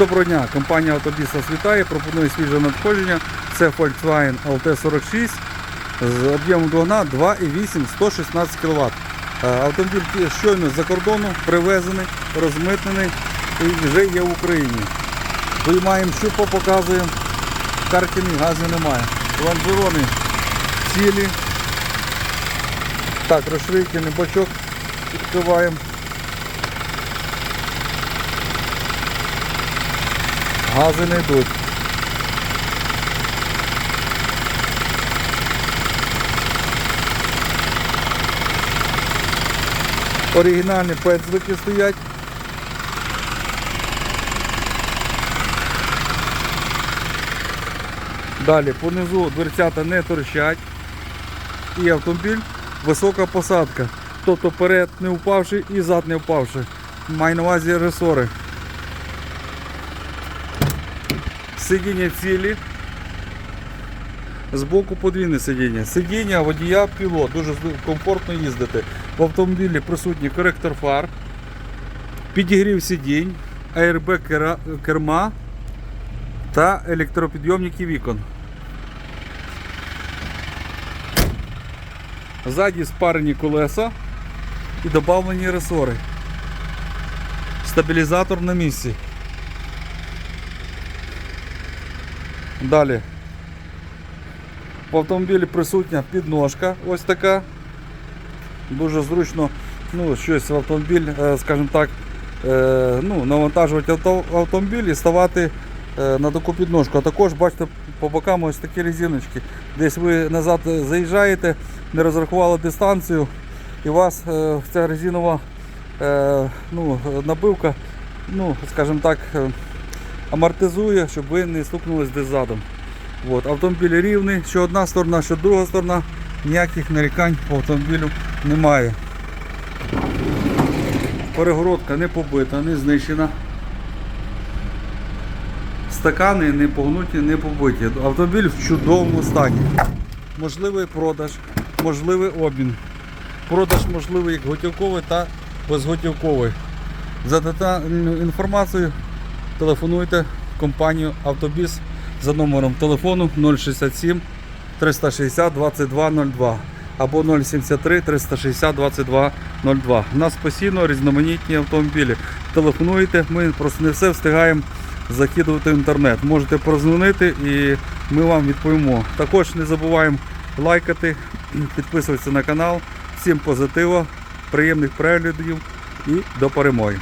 Доброго дня, компанія Автобіс вас вітає, пропонує свіже надходження. Це Volkswagen LT46 з об'ємом двигуна 2,8 116 кВт. Автомобіль щойно з-за кордону привезений, розмитнений і вже є в Україні. Виймаємо щупо, показуємо. Картини газу немає. Лонжерони цілі. Так, розширительний бачок відкриваємо. Гази не йдуть. Оригінальні пензлики стоять. Далі понизу дверцята не торчать. І автомобіль висока посадка. Тобто перед не впавши і зад не впавши. Маю на увазі ресори. Сидіння цілі. Збоку подвійне сидіння. Сидіння водія пілот. Дуже комфортно їздити. В автомобілі присутній коректор фар, підігрів сидінь, аербек керма та електропідйомники вікон. Ззаді спарені колеса і додавлені ресори. Стабілізатор на місці. Далі. В автомобілі присутня підножка ось така. Дуже зручно ну, щось в автомобіль, е, скажімо так, е, ну, навантажувати автомобіль і ставати е, на таку підножку. А також бачите по бокам ось такі резиночки. Десь ви назад заїжджаєте, не розрахували дистанцію, і у вас ця резинова ну, набивка, ну, скажімо так, амортизує, щоб ви не стукнулись десь задом. От, автомобіль рівний, що одна сторона, що друга сторона, ніяких нарікань по автомобілю немає. Перегородка не побита, не знищена. Стакани не погнуті, не побиті. Автомобіль в чудовому стані. Можливий продаж, можливий обмін. Продаж можливий як готівковий та безготівковий. За детальну інформацію телефонуйте в компанію Автобіс за номером телефону 067 360 2202 або 073 360 2202. У нас постійно різноманітні автомобілі. Телефонуйте, ми просто не все встигаємо закидувати в інтернет. Можете прозвонити і ми вам відповімо. Також не забуваємо лайкати, підписуватися на канал. Всім позитиву, приємних переглядів і до перемоги.